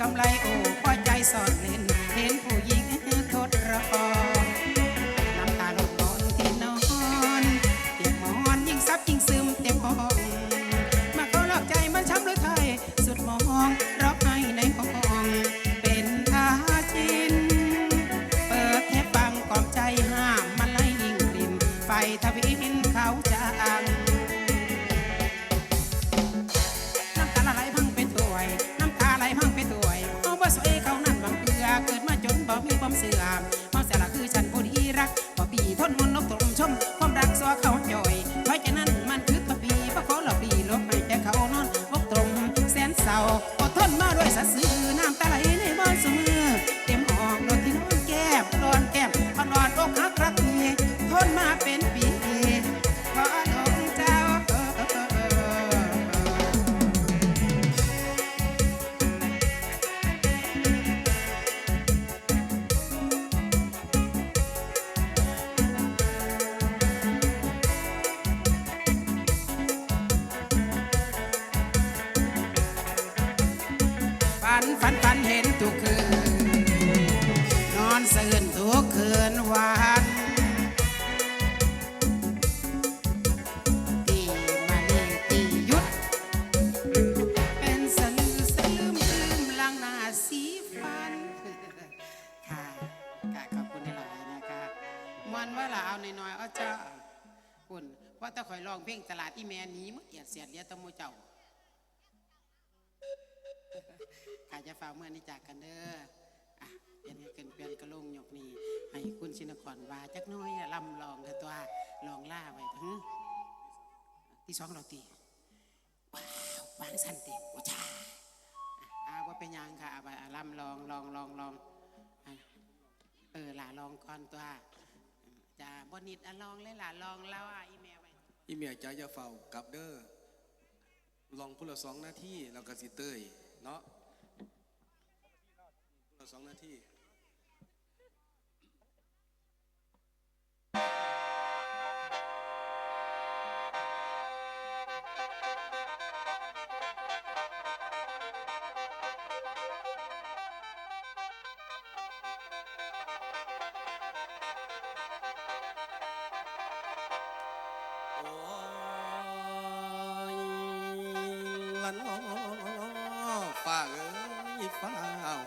กำไรโอ้พอใจสอด องเพลงตลาดที่แม่หนี้มึงเอียดเสียดเลียตะโมเจ้าข้าจะฝากเมื่อนี้จากกันเด้ออะเปลี่ยนเกินเปลี่ยนกระลงหยกนี่ให้คุณชินกรว่าจักน้อยลำลองกันตัวลองล่าไว้ถึงที่สองเราตีว้าววางสันติว้าจ้าอาว่าเป็นยังค่ะอาไปลำลองลองลองลองเออหล่าลองก่อนตัวจ้าบนิดอลองเลยหล่าลองแล้วอะอีเมล อีเมียจ้าอย่าเฝ้ากับเด้อลองพูดละสองหน้าทีแล้วก็สิเตยเนาะพูดละสองหน้าที่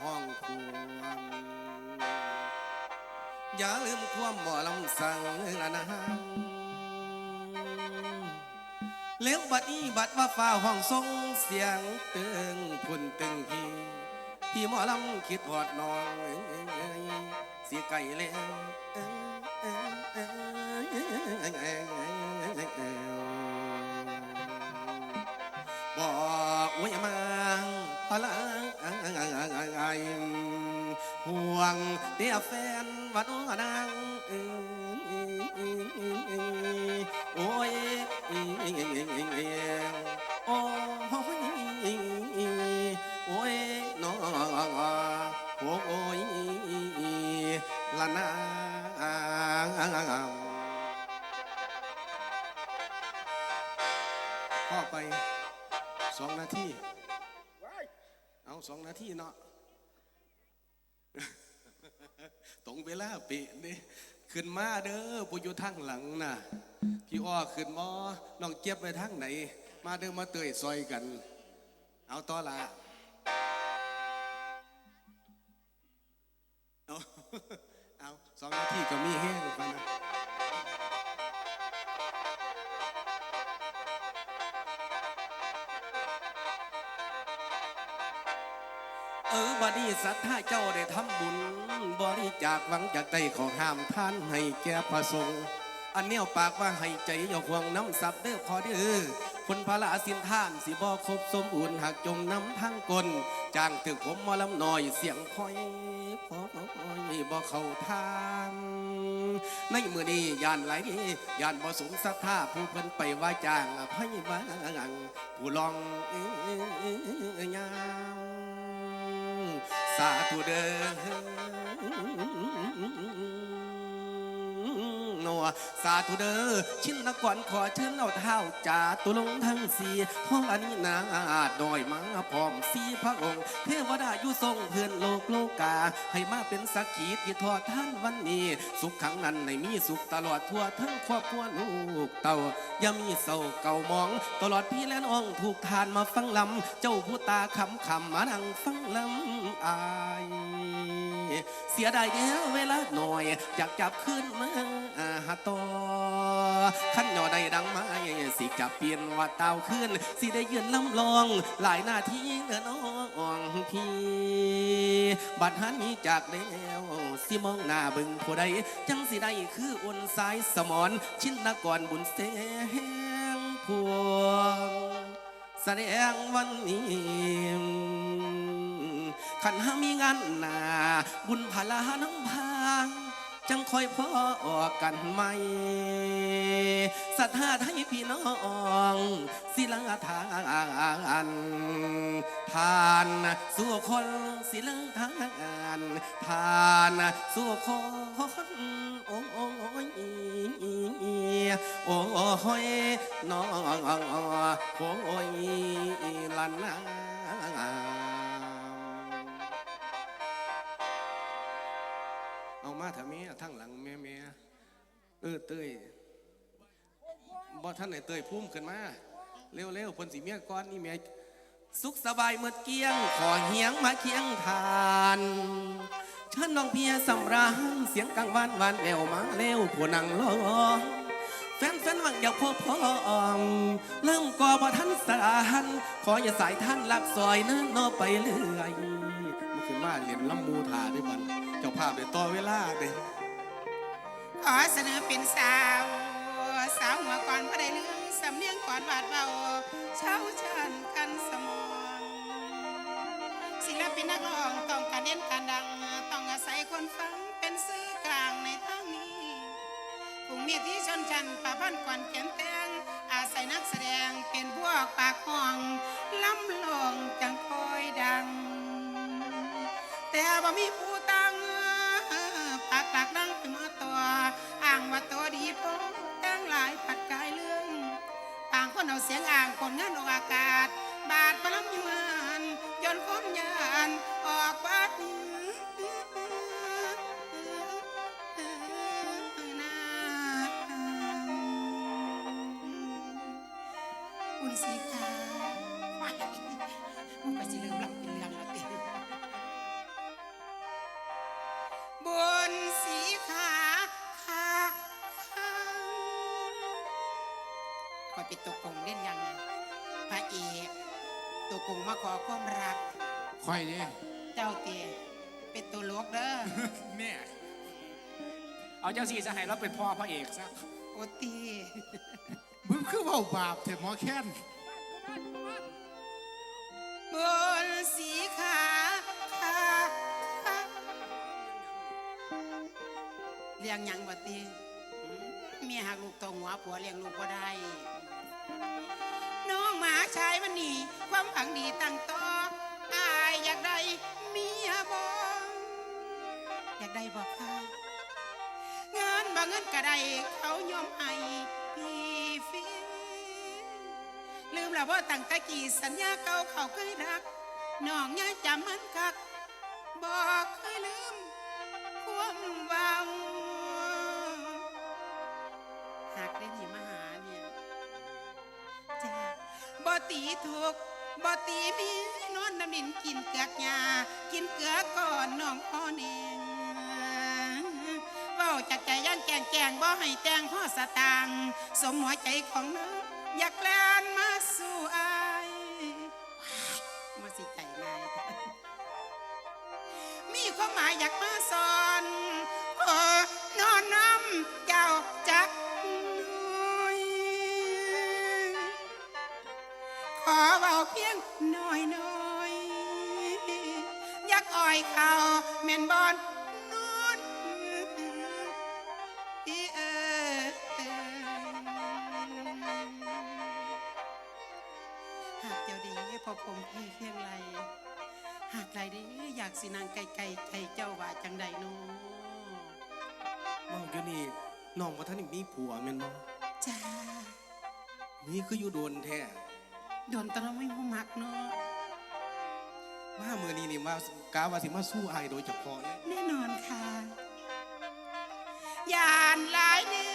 ห้องควมอย่าลืมความบ่ลำสั่งละนะเลี้ยวบัดนี้บัดว่าฟ้าห้องทรงเสียงตึงพุ่นตึงพี่พี่หมอลำคิดหอดนองเอ้ยเอ้ยเสียไก่แล้ว งเดียแฟนวันนางโอ้ยโอ้ย เป๊ะนี่ขึ้นมาเด้อผู้อยู่ทางหลังน่ะ พี่อ้อขึ้นมอน้องเจ็บไปทางไหน มาเด้อมาเตยซอยกัน เอาต่อละ เออบัดนี้สัทธาเจ้าได้ทำบุญ บริจาคหวังจากได้ของห้ามท่านให้แก่พระสงฆ์อันเนี้ยปากว่าให้ใจอย่าห่วงน้ำสับเด้อพอเด้อคนพระลาสินท่านสิบ่ครบสมบูรณ์หากจมน้ำทั้งกลจ้างตึกผมมอลำหน่อยเสียงคอยพอยบ่เข้าทางในมือนี้ยานไหลยานบ่สมศรัทธาผู้เพิ่นไปว่าจ้างอภัยบางผู้ลองอยา สาธุเด้อ สาธุเด้อชินนกรขอเชิญเอาเท้าจ่าตุลงทั้งสี่ท้องอันนี้นาดอยมาพร้อมสีพระองค์ เทวดาอยู่ทรงเพื่อนโลกโลกา ให้มาเป็นสักขีที่ทอดท่านวันนี้ สุขขังนั้นในมีสุขตลอดทั่วทั้งครอบครัวลูกเต่าอย่ามีเศร้าเก่ามอง ตลอดพี่และน้องถูกทานมาฟังลำเจ้าผู้ตาคำคำมานั่งฟังลำอาย เสียดายเดียวเวลาหน่อยอยากจับขึ้นมาหาต่อขั้นหน่อใดดังไม้สิจับเปลี่ยนว่าเตาขึ้น สิได้ยืนลำลอง หลายหน้าที่เดินน้องพี่ บัดหันนี้จากแล้วสิมองหน้าบึงผู้ใด จังสิได้คืออ้นสายสมอนชิ้นนกรบุญเสงพวงแสดงวันนี้ ขันหามีงานหนาบุญพลาน้ำพางจังคอยพ่อออกกันไหมศรัทธาไทยพี่น้อง ศิลาทานทานสู่คนศิลาทานทานสู่คนโอ้ยโอ้ยน้องโอ้ยลันนา มาเถอะแม่ทั้งหลังแม่แม่เออเตยบ่ท่านไหนเตยพุ่มขึ้นมาเร็วเร็วๆเพิ่นสิเมียก้อนนี่แม่สุขสบายเมื่อเกี้ยง ขอเหียงมาเคียงทานเชิญน้องเพียสำราญเสียงกังวานวานแววมาเร็วผู้นั่งรอแฟนแฟนหวังอยากพบพ่อมเริ่มก่อบ่ทันสารขออย่าสายท่านลักซอยนั้นนอไปเรื่อยมันขึ้นมาเรียนลำมูทาด้วยมัน จ้าภาพได้ต่อเวลาเด้ขอเสนอเป็นสาว สาวหัวก่อนพระได้เรื่องสำเนียงก่อนบาดเบาเช้าชันกันสมองศิลปินนักร้องต้องการเด่นการดัง ต้องอาศัยคนฟังเป็นสื่อกลางในทางนี้ผู้มีที่ชนชันป่าพันก่อนเขียนแต่งอาศัยนักแสดงเป็นพวกปากห้องล้ำลงจังคอยดัง แต่บ่มีผู้ตั้ ว่าตัวดีพอตั้งหลายผัดกายเรื่องต่างคนเอาเสียงอ่างคนงานออกอากาศ บาดประลำยานจนคนยานออกบาดอุ่นสีขา คอยปิดตัวกงเล่นยังไงพระเอกตัวกงมาขอความรักค่อยเนี่ยเจ้าเตียเป็นตัวลวกเด้อ เนี่ยเอาเจ้าสีจะให้เราเป็นพ่อพระเอกซะโอตีมึงคือเว่าบาปเถอะหมอแค้นบนสีขาขาขาเลี้ยงหยังบ่ตีหืมเมียหักลูกตรงหัวผัวเลี้ยงลูกบ่ได้ น้องหมาชายมันนี่ความผังดีตั้งต่ออายอยากได้เมียบออยากได้บอกค่ะเงินบ่เงินก็ได้เขายอมให้พี่ฟิลืมแล้วว่าตั้งแต่กี่สัญญาเก่าเขาเคยรักน้องยังจำมันคักบอกเคยลืม บ่ตีถูกบ่ตีมีนอนน้ำดินกินเกลือกยากินเกลือก่อนน้องพ่อเนงเว้าจากใจย่างแกงแกงบ่ให้แตงพ่อสตางสมหัวใจของน้องอยากแลนมาสู่อายมาสิใจง่ายมีความหมายอยากมาสอน เบาเพียงน้อยน้อยๆอยากอ่อยเขาแม่นบอนนูดอีเออหากเจ้าดีพอผมพี่เพียงไรหากไรดีอยากสินางไก่ไก่ใจเจ้าว่าจังใดโนมองอยู่นี่น้องว่าท่านนี่มีผัวแม่นบ่จ้านี่คืออยู่โดนแท้ โดนตอนไม่ผู้มักเนาะมามือนี้นี่มากาว่าสิมาสู้อายโดยเฉพาะเลยแน่นอนค่ะยานหลายเนื้อ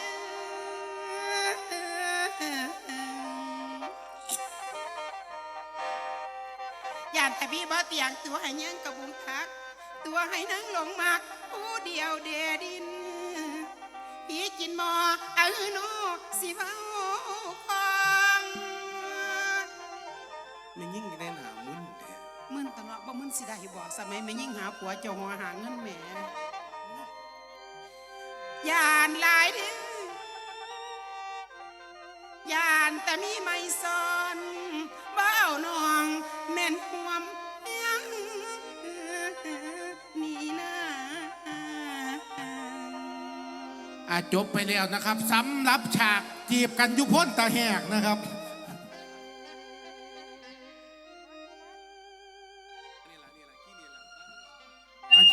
ยานแต่พี่บ่เตียงตัวให้ยังกระบุงทัก ตัวให้นั่งลงมัก ผู้เดียวเดดินพี่กินหมอเอาหนูสิเว้า ไม่ยิ่งได้หนามึนแท้มึนตะเนาะบ่มึนสิได้บอกสมัยแม่ยิ่งหาผัวเจ้าหัวหาเงินแหมยานหลายเดือยานแต่มีไม่ซอนเบ้าน้องแม่นห่วมยังนี่นะอาจบไปแล้วนะครับสำหรับฉากจีบกันอยุพ้นตาแหกนะครับ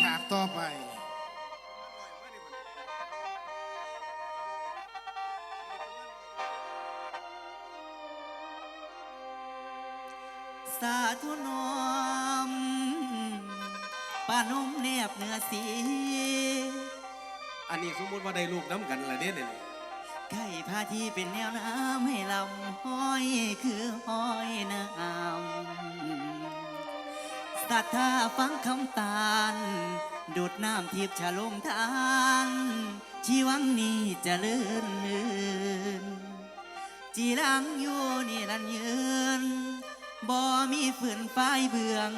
ฉากต่อไป สาธุนอมป้านมเนียบเนื้อสี อันนี้สมมติว่าได้ลูกน้ำกันละเด้เนี่ยไก่พาที่เป็นแนวน้ำให้ลำห้อยคือห้อยน้ำ ศรัทธาฟังคำตาลดูดน้ำทิพย์ฉลมทาน ชีวังนี้จะเลื่อนลืนจีรังอยู่นี่นันยืนบ่มีฝืนไฟเบือง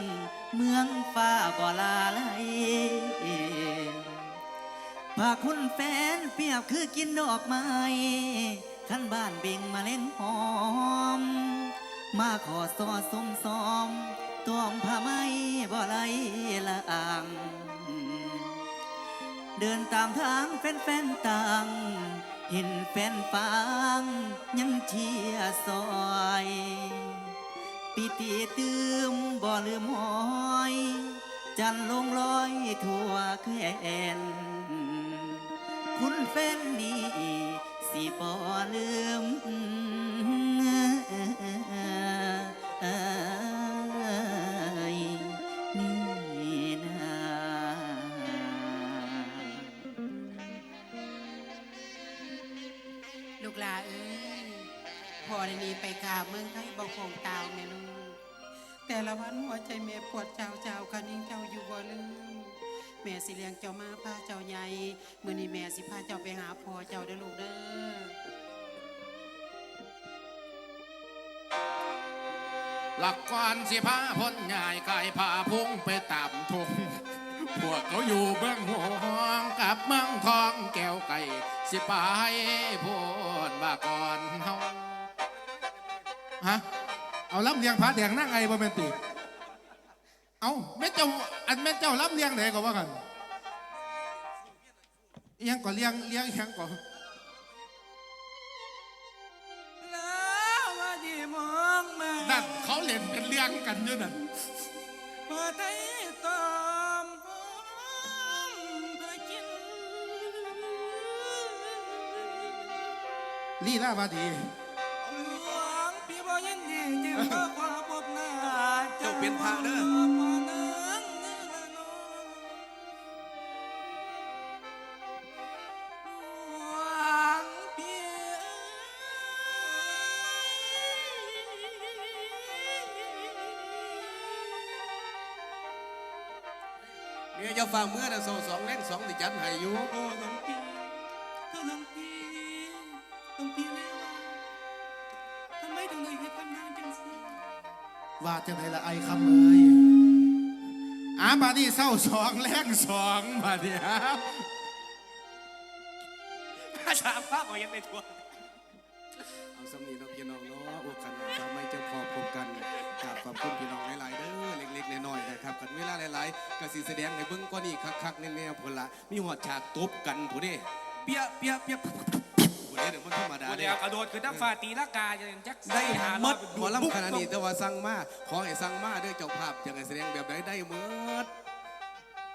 เมืองฟ้าบ่ลาไหลพาคุณแฟนเปียบคือกินดอกไม้ขันบ้านเบ่งมาเล่นหอม มาขอซอสมซอม ตวมผ้าไหมบ่ไหลละอ่าง เดินตามทางแฟนๆต่าง เห็นแฟนฟังยังเชียซอย ปิติตืมบ่ลืมหอย จันลงลอยทั่วแควนคุณแฟนนี้สิบ่ลืมนี่ หลาเอ้ยพอได้หนี้ไปกาเมืองไทยบ่คงตาวแม่ลูกแต่ละวันหัวใจแม่ปวดเจ้าเจ้าคันยิ่งเจ้าอยู่บ่ลืมแม่สิเลี้ยงเจ้ามาพาเจ้าใหญ่มื้อนี้แม่สิพาเจ้าไปหาพ่อเจ้าเด้อลูกเด้อหลักก่อนสิพาพ้นใหญ่กายพาพุ่งไปตามทง พวกเขาอยู่เบื้องห่วงกับเมืองทองแก้วไก่สิไปพูนว่าก่อนเฮาฮะเอาลำเลียงพระแดงนั่งไงบ่แม่นติเอาแม่เจ้าอันแม่เจ้าลำเลียงไหนก็ว่ากันอิหยังก็เลียงเลียงอิหยังก็แล้วว่าดีมองมานั่นเขาเล่นเป็นเลียงกันอยู่นั่น ลีลาวาดีหลวงพี่บ่ยินดีจึงก็ขอพบหน้าเจ้าเป็นพระเด้อพ่อเนืองเนื้อละน้องหลวงพี่เมียจะฟังเมื่อนะโซสองแรงสองที่จัดให้อยู่ ว่าจะไหนละไอคำเอ้ยอาบานี่เศร้าสองแรงสองบาดนี้ครับสามภาพของยังในทัวร์เอาสำนีเนาะพี่น้องเนาะโอ้กันทำไม่เจ้าพอพบกันกราบขอบคุณพี่น้องหลายๆเด้อเล็กๆน้อยๆนะครับกันเวลาหลายๆก็สิแสดงให้เบิ่งก็นี่คักๆแน่ๆพุ่นละมีหอดฉากตบกันผู้เด้เปียเปียเปียผู้ เดี๋ยนมาเดีเลยกระโดดคือน้ำฟาตีลากาอย่างยักษ์ได้หามดหมอลำขนาดนี้แต่ว่าสั่งมาขอให้สั่งมาด้วยเจ้าภาพอยากให้แสดงแบบไหนได้หมด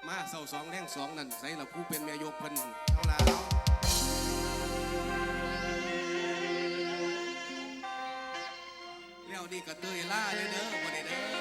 มาเสาสองแท่งสองนั่นใส่เราผู้เป็นเมียกเพิ่นเท่าแล้ว แล้วนี่ก็เตยล่าเลยเด้อวันนี้เด้อ